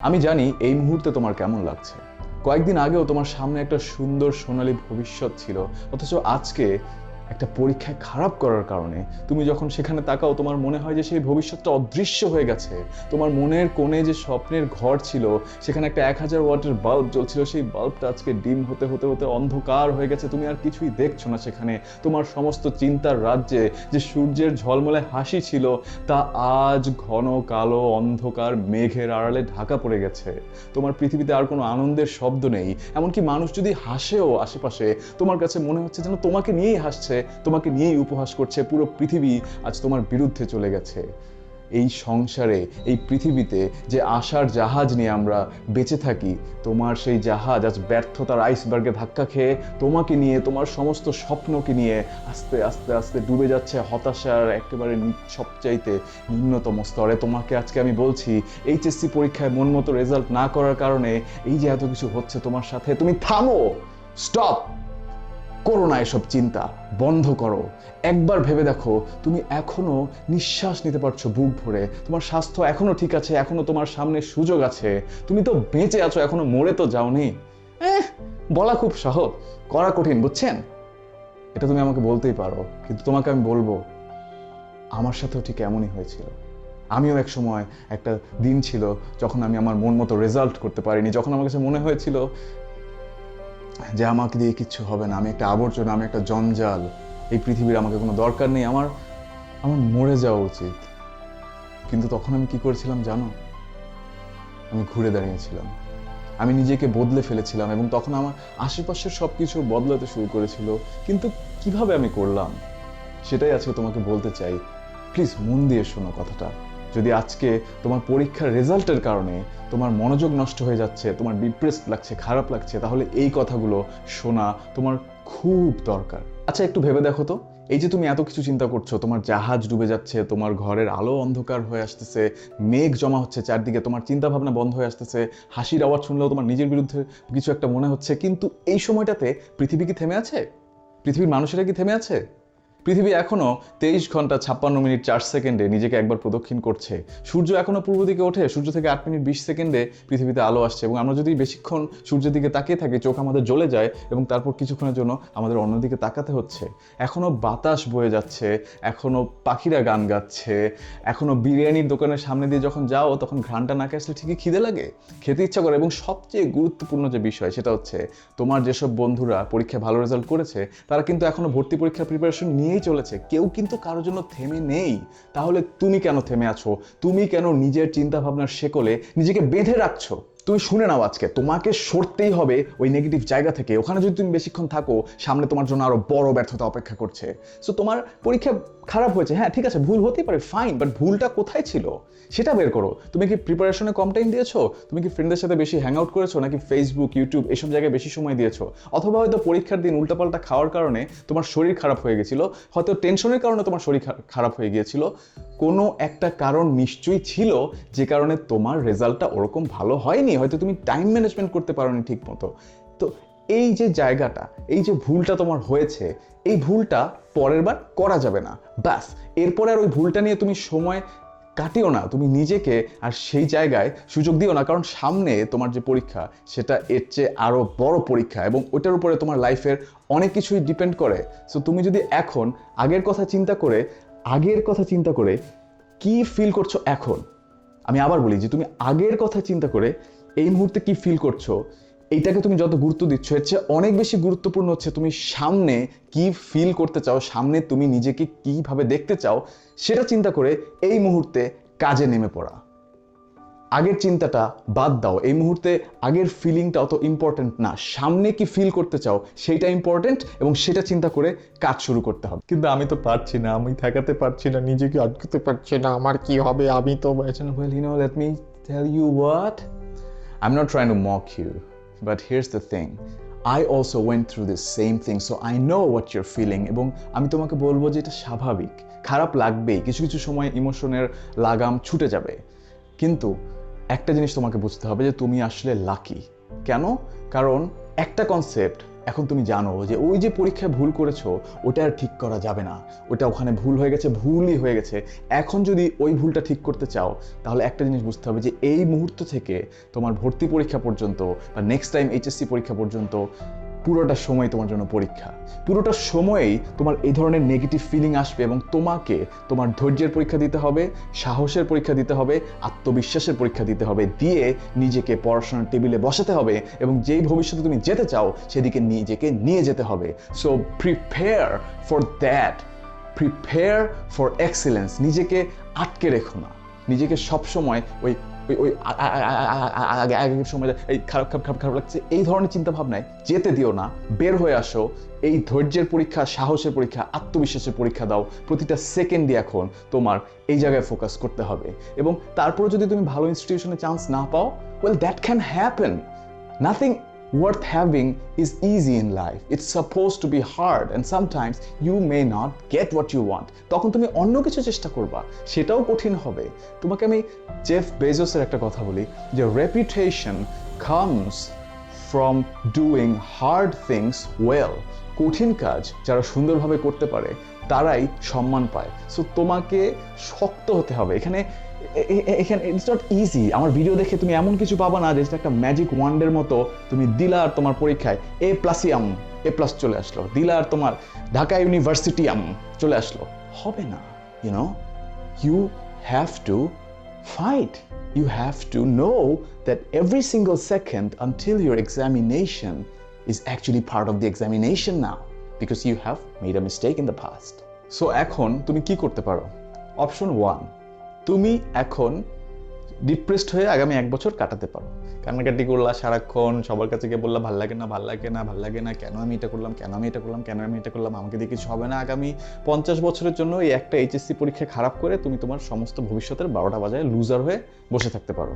আমি জানি এই মুহূর্তে তোমার কেমন লাগছে। কয়েকদিন আগেও তোমার সামনে একটা সুন্দর সোনালী ভবিষ্যৎ ছিল, অথচ আজকে একটা পরীক্ষায় খারাপ করার কারণে তুমি যখন সেখানে তাকাও, তোমার মনে হয় যে সেই ভবিষ্যৎটা অদৃশ্য হয়ে গেছে। তোমার মনের কোণে যে স্বপ্নের ঘর ছিল, সেখানে একটা এক হাজার ওয়াটের বাল্ব জ্বলছিল, সেই বাল্বটা আজকে ডিম হতে হতে হতে অন্ধকার হয়ে গেছে। তুমি আর কিছুই দেখছ না সেখানে। তোমার সমস্ত চিন্তার রাজ্যে যে সূর্যের ঝলমলে হাসি ছিল, তা আজ ঘন, কালো, অন্ধকার মেঘের আড়ালে ঢাকা পড়ে গেছে। তোমার পৃথিবীতে আর কোনো আনন্দের শব্দ নেই। এমনকি মানুষ যদি হাসেও আশেপাশে, তোমার কাছে মনে হচ্ছে যেন তোমাকে নিয়েই হাসছে। তোমাকে নিয়েই উপহাস করছে পুরো পৃথিবী, আজ তোমার বিরুদ্ধে চলে গেছে। এই সংসারে, এই পৃথিবীতে যে আশার জাহাজ নিয়ে আমরা বেঁচে থাকি, তোমার সেই জাহাজ আজ ব্যর্থতার আইসবার্গে ধাক্কা খেয়ে তোমাকে নিয়ে, তোমার সমস্ত স্বপ্নকে নিয়ে আস্তে আস্তে আস্তে ডুবে যাচ্ছে হতাশার একেবারে সবচাইতে নিম্নতম স্তরে। তোমাকে আজকে আমি বলছি, এইচএসসি পরীক্ষায় মন মতো রেজাল্ট না করার কারণে এই যে এত কিছু হচ্ছে তোমার সাথে, তুমি থামো! স্টপ করো না এসব চিন্তা বন্ধ করো। একবার ভেবে দেখো, তুমি এখনও নিঃশ্বাস নিতে পারছ বুক ভরে। তোমার স্বাস্থ্য এখনও ঠিক আছে, এখনও তোমার সামনে সুযোগ আছে। তুমি তো বেঁচে আছো, এখনও মরে তো যাওনি। বলা খুব সহজ। করা কঠিন, বুঝছেন? এটা তুমি আমাকে বলতেই পারো, কিন্তু তোমাকে আমি বলব, আমার সাথেও ঠিক এমনই হয়েছিল। আমিও এক সময় একটা দিন ছিল, যখন আমি আমার মন মতো রেজাল্ট করতে পারিনি, যখন আমার কাছে মনে হয়েছিল যে আমাকে দিয়ে কিচ্ছু হবে না, আমি একটা আবর্জনা, আমি একটা জঞ্জাল, এই পৃথিবীর আমাকে কোনো দরকার নেই, আমার আমার মরে যাওয়া উচিত। কিন্তু তখন আমি কি করেছিলাম জানো? আমি ঘুরে দাঁড়িয়েছিলাম। আমি নিজেকে বদলে ফেলেছিলাম এবং তখন আমার আশেপাশের সব কিছু বদলাতে শুরু করেছিল। কিন্তু কীভাবে আমি করলাম? সেটাই আজকে তোমাকে বলতে চাই। প্লিজ মন দিয়ে শোনো কথাটা। যদি আজকে তোমার পরীক্ষার রেজাল্টের কারণে তোমার মনোযোগ নষ্ট হয়ে যাচ্ছে, তোমার ডিপ্রেসড লাগছে, খারাপ লাগছে, তাহলে এই কথাগুলো শোনা তোমার খুব দরকার। আচ্ছা একটু ভেবে দেখো তো। এই যে তুমি এত কিছু চিন্তা করছ, তোমার জাহাজ ডুবে যাচ্ছে, তোমার ঘরের আলো অন্ধকার হয়ে আসতেছে, মেঘ জমা হচ্ছে চারদিকে, তোমার চিন্তা ভাবনা বন্ধ হয়ে আসতেছে, হাসির আওয়াজ শুনলেও তোমার নিজের বিরুদ্ধে কিছু একটা মনে হচ্ছে, কিন্তু এই সময়টাতে পৃথিবী কি থেমে আছে? পৃথিবীর মানুষেরা কি থেমে আছে? পৃথিবী এখনও তেইশ ঘণ্টা ছাপ্পান্ন মিনিট চার সেকেন্ডে নিজেকে একবার প্রদক্ষিণ করছে। সূর্য এখনও পূর্ব দিকে ওঠে, সূর্য থেকে আট মিনিট বিশ সেকেন্ডে পৃথিবীতে আলো আসছে এবং আমরা যদি বেশিক্ষণ সূর্যের দিকে তাকিয়ে থাকি, চোখ আমাদের জ্বলে যায় এবং তারপর কিছুক্ষণের জন্য আমাদের অন্যদিকে তাকাতে হচ্ছে। এখনও বাতাস বয়ে যাচ্ছে, এখনও পাখিরা গান গাচ্ছে, এখনও বিরিয়ানির দোকানের সামনে দিয়ে যখন যাও, তখন ঘ্রাণটা নাকে আসলে ঠিকই খিদে লাগে? খেতে ইচ্ছা করে এবং সবচেয়ে গুরুত্বপূর্ণ যে বিষয় সেটা হচ্ছে, তোমার যেসব বন্ধুরা পরীক্ষায় ভালো রেজাল্ট করেছে, তারা কিন্তু এখনও ভর্তি পরীক্ষার প্রিপারেশন নিয়েই চলেছে। কেউ কিন্তু কারোর জন্য থেমে নেই। তাহলে তুমি কেন থেমে আছো? তুমি কেন নিজের চিন্তা ভাবনার শেকলে? নিজেকে বেঁধে রাখছো? তুমি শুনে নাও আজকে। তোমাকে সরতেই হবে ওই নেগেটিভ জায়গা থেকে। ওখানে যদি তুমি বেশিক্ষণ থাকো, সামনে তোমার জন্য আরও বড় ব্যর্থতা অপেক্ষা করছে। সো তোমার পরীক্ষা খারাপ হয়েছে হ্যাঁ ঠিক আছে, ভুল হতেই পারে ফাইন বাট ভুলটা কোথায় ছিল? সেটা বের করো। তুমি কি প্রিপারেশনে কম টাইম দিয়েছ? তুমি কি ফ্রেন্ডদের সাথে বেশি হ্যাং আউট করেছ? নাকি ফেসবুক ইউটিউব এসব জায়গায় বেশি সময় দিয়েছ? অথবা হয়তো পরীক্ষার দিন উল্টাপাল্টা খাওয়ার কারণে তোমার শরীর খারাপ হয়ে গেছিল, হয়তো টেনশনের কারণে তোমার শরীর খারাপ হয়ে গিয়েছিল। কোনো একটা কারণ নিশ্চয়ই ছিল, যে কারণে তোমার রেজাল্টটা ওরকম ভালো হয়নি, হয়তো তুমি টাইম ম্যানেজমেন্ট করতে পারোনি ঠিক মতো তো এই যে জায়গাটা, এই যে ভুলটা তোমার হয়েছে, এই ভুলটা পরের বার করা যাবে না। ব্যাস, এরপরে আর ওই ভুলটা নিয়ে তুমি সময় কাটিও না, তুমি নিজেকে আর সেই জায়গায় সুযোগ দিও না, কারণ সামনে তোমার যে পরীক্ষা, সেটা এর চেয়ে আরও বড় পরীক্ষা এবং ওটার উপরে তোমার লাইফের অনেক কিছুই ডিপেন্ড করে। সো তুমি যদি এখন আগের কথা চিন্তা করে, আগের কথা চিন্তা করে কি ফিল করছ এখন? আমি আবার বলি যে, তুমি আগের কথা চিন্তা করে এই মুহূর্তে কি ফিল করছ? এইটাকে তুমি যত গুরুত্ব দিচ্ছ এর চেয়ে অনেক বেশি গুরুত্বপূর্ণ হচ্ছে তুমি সামনে কি ফিল করতে চাও সামনে তুমি নিজেকে কীভাবে দেখতে চাও সেটা চিন্তা করে এই মুহূর্তে কাজে নেমে পড়া। আগের চিন্তাটা বাদ দাও এই মুহূর্তে আগের ফিলিংটা অত ইম্পর্টেন্ট না। সামনে কি ফিল করতে চাও সেইটা ইম্পর্টেন্ট এবং সেটা চিন্তা করে কাজ শুরু করতে হবে। কিন্তু আমি তো পারছি না আমি ঠেকাতে পারছি না নিজেকে আটকাতে পারছি না আমার কি হবে আমি তো me tell you what. I'm not trying to mock you, but here's the thing. I also went through the same thing, so I know what you're feeling. এবং আমি তোমাকে বলব যে এটা স্বাভাবিক খারাপ লাগবেই কিছু কিছু সময় ইমোশনের লাগাম ছুটে যাবে কিন্তু একটা জিনিস তোমাকে বুঝতে হবে যে তুমি আসলে লাকি কেন কারণ একটা কনসেপ্ট এখন তুমি জানো যে ওই যে পরীক্ষায় ভুল করেছ, ওটা আর ঠিক করা যাবে না। ওটা ওখানে ভুল হয়ে গেছে, ভুলই হয়ে গেছে। এখন যদি ওই ভুলটা ঠিক করতে চাও, তাহলে একটা জিনিস বুঝতে হবে যে এই মুহূর্ত থেকে তোমার ভর্তি পরীক্ষা পর্যন্ত বা নেক্সট টাইম এইচএসসি পরীক্ষা পর্যন্ত পুরোটা সময় তোমার জন্য পরীক্ষা। পুরোটা সময়েই তোমার এই ধরনের নেগেটিভ ফিলিং আসবে এবং তোমাকে তোমার ধৈর্যের পরীক্ষা দিতে হবে, সাহসের পরীক্ষা দিতে হবে, আত্মবিশ্বাসের পরীক্ষা দিতে হবে, দিয়ে নিজেকে পড়াশোনার টেবিলে বসাতে হবে এবং যেই ভবিষ্যতে তুমি যেতে চাও সেদিকে নিজেকে নিয়ে যেতে হবে। So prepare for that prepare for excellence নিজেকে আটকে রেখো না। নিজেকে সবসময় ওই ওই ওই আগে আগের সময় এই খারাপ খারাপ খারাপ লাগছে, এই ধরনের চিন্তা ভাবনায় যেতে দিও না, বের হয়ে আসো, এই ধৈর্যের পরীক্ষা, সাহসের পরীক্ষা, আত্মবিশ্বাসের পরীক্ষা দাও, প্রতিটা সেকেন্ডই এখন তোমার এই জায়গায় ফোকাস করতে হবে। এবং তারপরে যদি তুমি ভালো ইনস্টিটিউশনে চান্স না পাও well that can happen nothing worth having is easy in life. It's supposed to be hard, and sometimes you may not get what you want. তখন তুমি অন্য কিছু চেষ্টা করবা সেটাও কঠিন হবে তোমাকে আমি জেফ বেজোসের একটা কথা বলি যে reputation comes from doing hard things well কঠিন কাজ যারা সুন্দরভাবে করতে পারে তারাই সম্মান পায় সো তোমাকে শক্ত হতে হবে এখানে এখানে ইটস নট ইজি আমার ভিডিও দেখে তুমি এমন কিছু পাবা না যেটা একটা ম্যাজিক ওয়ান্ডের মতো তুমি দিলা আর তোমার পরীক্ষায় এ প্লাসিয়াম এ প্লাস চলে আসলো দিলা আর তোমার ঢাকা ইউনিভার্সিটিয়াম চলে আসলো হবে না you know you have to fight. You have to know that every single second until your examination is actually part of the examination now because you have made a mistake in the past. So এখন তুমি কি করতে পারো option one তুমি এখন depressed হয়ে আগামী এক বছর কাটাতে পারো। কান্নাকাটি করলা সারাক্ষণ সবার কাছে গিয়ে বললা, ভালো লাগে না, ভালো লাগে না, ভালো লাগে না, কেন আমি এটা করলাম, কেন আমি এটা করলাম, কেন আমি এটা করলাম, আমাকে দিয়ে কিছু হবে না আগামী পঞ্চাশ বছরের জন্য এই একটা এইচএসসি পরীক্ষা খারাপ করে তুমি তোমার সমস্ত ভবিষ্যতের বারোটা বাজায় লুজার হয়ে বসে থাকতে পারো।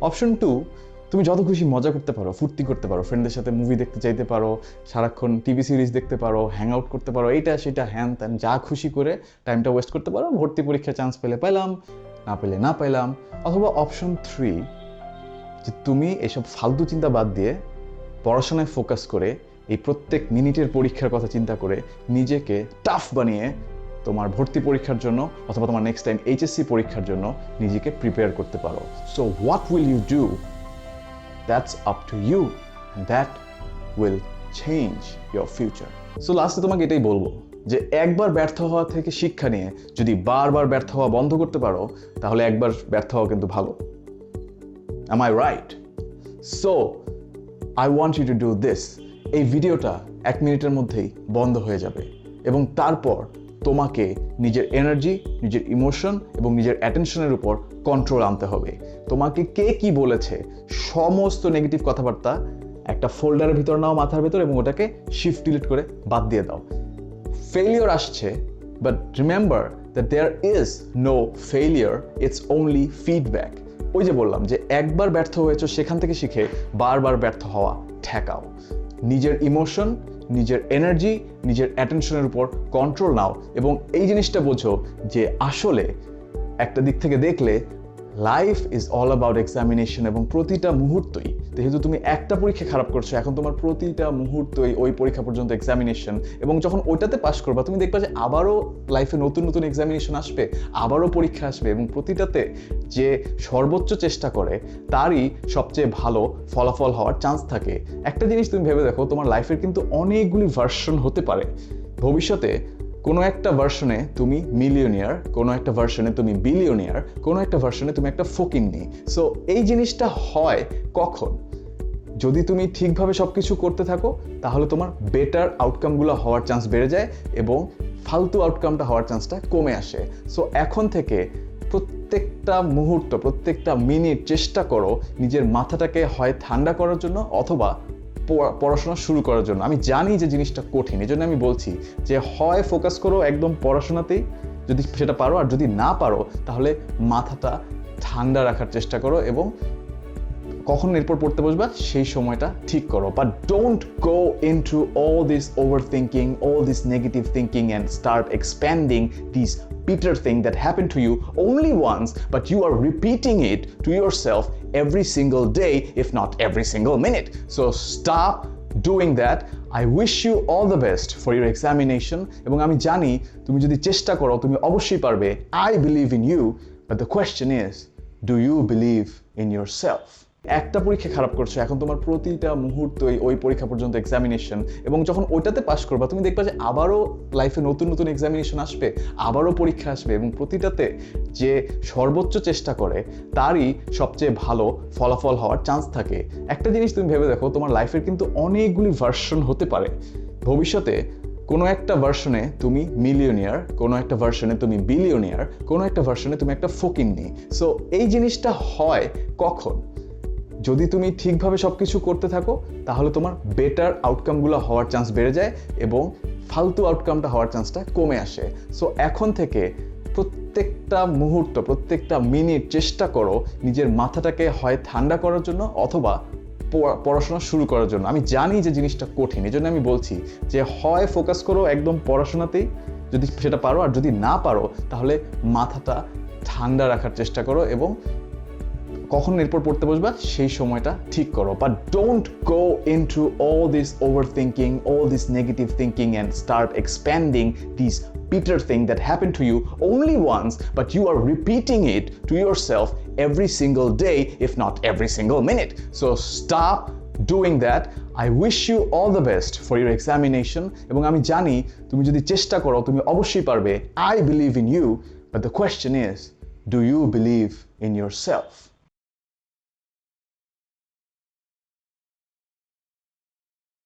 অপশন টু তুমি যত খুশি মজা করতে পারো, ফুর্তি করতে পারো ফ্রেন্ডদের সাথে মুভি দেখতে চাইতে পারো, সারাক্ষণ টিভি সিরিজ দেখতে পারো হ্যাং আউট করতে পারো, এইটা সেটা হ্যান ত্যান যা খুশি করে টাইমটা ওয়েস্ট করতে পারো, ভর্তি পরীক্ষা চান্স পেলে পেলাম না পেলে না পেলাম অথবা অপশন থ্রি যে তুমি এসব ফালতু চিন্তা বাদ দিয়ে পড়াশোনায় ফোকাস করে এই প্রত্যেক মিনিটের পরীক্ষার কথা চিন্তা করে নিজেকে টাফ বানিয়ে তোমার ভর্তি পরীক্ষার জন্য অথবা তোমার নেক্সট টাইম এইচএসসি পরীক্ষার জন্য নিজেকে প্রিপেয়ার করতে পারো। So what will you do that's up to you that will change your future so লাস্টে তোমাকে এটাই বলব যে একবার ব্যর্থ হওয়া থেকে শিক্ষা নিয়ে যদি বারবার ব্যর্থ হওয়া বন্ধ করতে পারো তাহলে একবার ব্যর্থ হওয়া কিন্তু ভালো Am I right? So, I want you to do this. এই ভিডিওটা এক মিনিটের মধ্যেই বন্ধ হয়ে যাবে এবং তারপর তোমাকে নিজের এনার্জি নিজের ইমোশন এবং নিজের অ্যাটেনশনের উপর কন্ট্রোল আনতে হবে। তোমাকে কে কি বলেছে, সমস্ত নেগেটিভ কথাবার্তা একটা ফোল্ডারের ভিতর নাও, মাথার ভিতর এবং ওটাকে শিফট ডিলিট করে বাদ দিয়ে দাও। Failure আসছে but remember that there is no failure it's only feedback ওই যে বললাম যে একবার ব্যর্থ হয়েছো, সেখান থেকে শিখে বারবার ব্যর্থ হওয়া, ঠেকাও। নিজের ইমোশন নিজের এনার্জি নিজের অ্যাটেনশনের উপর কন্ট্রোল নাও। এবং এই জিনিসটা বোঝো যে আসলে একটা দিক থেকে দেখলে life is all about examination এবং প্রতিটা মুহূর্তই, যেহেতু তুমি একটা পরীক্ষা খারাপ করছ, এখন তোমার প্রতিটা মুহূর্তই ওই পরীক্ষা পর্যন্ত এক্সামিনেশন এবং যখন ওইটাতে পাশ করবা, তুমি দেখবা যে আবারও লাইফে নতুন নতুন এক্সামিনেশন আসবে, আবারও পরীক্ষা আসবে এবং প্রতিটাতে যে সর্বোচ্চ চেষ্টা করে, তারই সবচেয়ে ভালো ফলাফল হওয়ার চান্স থাকে। একটা জিনিস তুমি ভেবে দেখো, তোমার লাইফের কিন্তু অনেকগুলি ভার্সন হতে পারে। ভবিষ্যতে কোনো একটা ভার্সনে তুমি মিলিয়নিয়ার কোনো একটা ভার্সনে তুমি বিলিয়নিয়ার কোনো একটা ভার্সনে তুমি একটা ফকিন্নি সো এই জিনিসটা হয় কখন? যদি তুমি ঠিকভাবে সব কিছু করতে থাকো, তাহলে তোমার বেটার আউটকামগুলো হওয়ার চান্স বেড়ে যায় এবং ফালতু আউটকামটা হওয়ার চান্সটা কমে আসে। সো এখন থেকে প্রত্যেকটা মুহূর্ত, প্রত্যেকটা মিনিট চেষ্টা করো নিজের মাথাটাকে হয় ঠান্ডা করার জন্য অথবা পড়াশোনা শুরু করার জন্য। আমি জানি যে জিনিসটা কঠিন এই জন্য আমি বলছি যে হয় ফোকাস করো একদম পড়াশোনাতেই, যদি সেটা পারো, আর যদি না পারো, তাহলে মাথাটা ঠান্ডা রাখার চেষ্টা করো এবং কখন এরপর পড়তে বসবা সেই সময়টা ঠিক করো। But don't go into all this overthinking all this negative thinking and start expanding this bitter thing that happened to you only once, but you are repeating it to yourself every single day, if not every single minute. So stop doing that I wish you all the best for your examination এবং আমি জানি তুমি যদি চেষ্টা করো তুমি অবশ্যই পারবে। I believe in you but the question is do you believe in yourself একটা পরীক্ষা খারাপ করছ, এখন তোমার প্রতিটা মুহূর্তই ওই পরীক্ষা পর্যন্ত এক্সামিনেশন এবং যখন ওইটাতে পাশ করবা, তুমি দেখবা যে আবারও লাইফে নতুন নতুন এক্সামিনেশন আসবে, আবারও পরীক্ষা আসবে এবং প্রতিটাতে যে সর্বোচ্চ চেষ্টা করে, তারই সবচেয়ে ভালো ফলাফল হওয়ার চান্স থাকে। একটা জিনিস তুমি ভেবে দেখো, তোমার লাইফের কিন্তু অনেকগুলি ভার্সন হতে পারে। ভবিষ্যতে কোনো একটা ভার্সনে তুমি মিলিয়নিয়ার কোনো একটা ভার্সনে তুমি বিলিয়নিয়ার কোনো একটা ভার্সনে তুমি একটা ফকিন্নি। সো এই জিনিসটা হয় কখন? যদি তুমি ঠিকভাবে সব কিছু করতে থাকো, তাহলে তোমার বেটার আউটকামগুলো হওয়ার চান্স বেড়ে যায় এবং ফালতু আউটকামটা হওয়ার চান্সটা কমে আসে। সো এখন থেকে প্রত্যেকটা মুহূর্ত, প্রত্যেকটা মিনিট চেষ্টা করো নিজের মাথাটাকে হয় ঠান্ডা করার জন্য অথবা পড়া- পড়াশোনা শুরু করার জন্য। আমি জানি যে জিনিসটা কঠিন এই জন্য আমি বলছি যে হয় ফোকাস করো একদম পড়াশোনাতেই যদি সেটা পারো, আর যদি না পারো, তাহলে মাথাটা ঠান্ডা রাখার চেষ্টা করো এবং কখন এরপর পড়তে বসবা সেই সময়টা ঠিক করো but don't go into all this overthinking all this negative thinking and start expanding this bitter thing that happened to you only once, but you are repeating it to yourself every single day, if not every single minute. So stop doing that. I wish you all the best for your examination. এবং আমি জানি তুমি যদি চেষ্টা করো তুমি অবশ্যই পারবে I believe in you, but the question is, do you believe in yourself?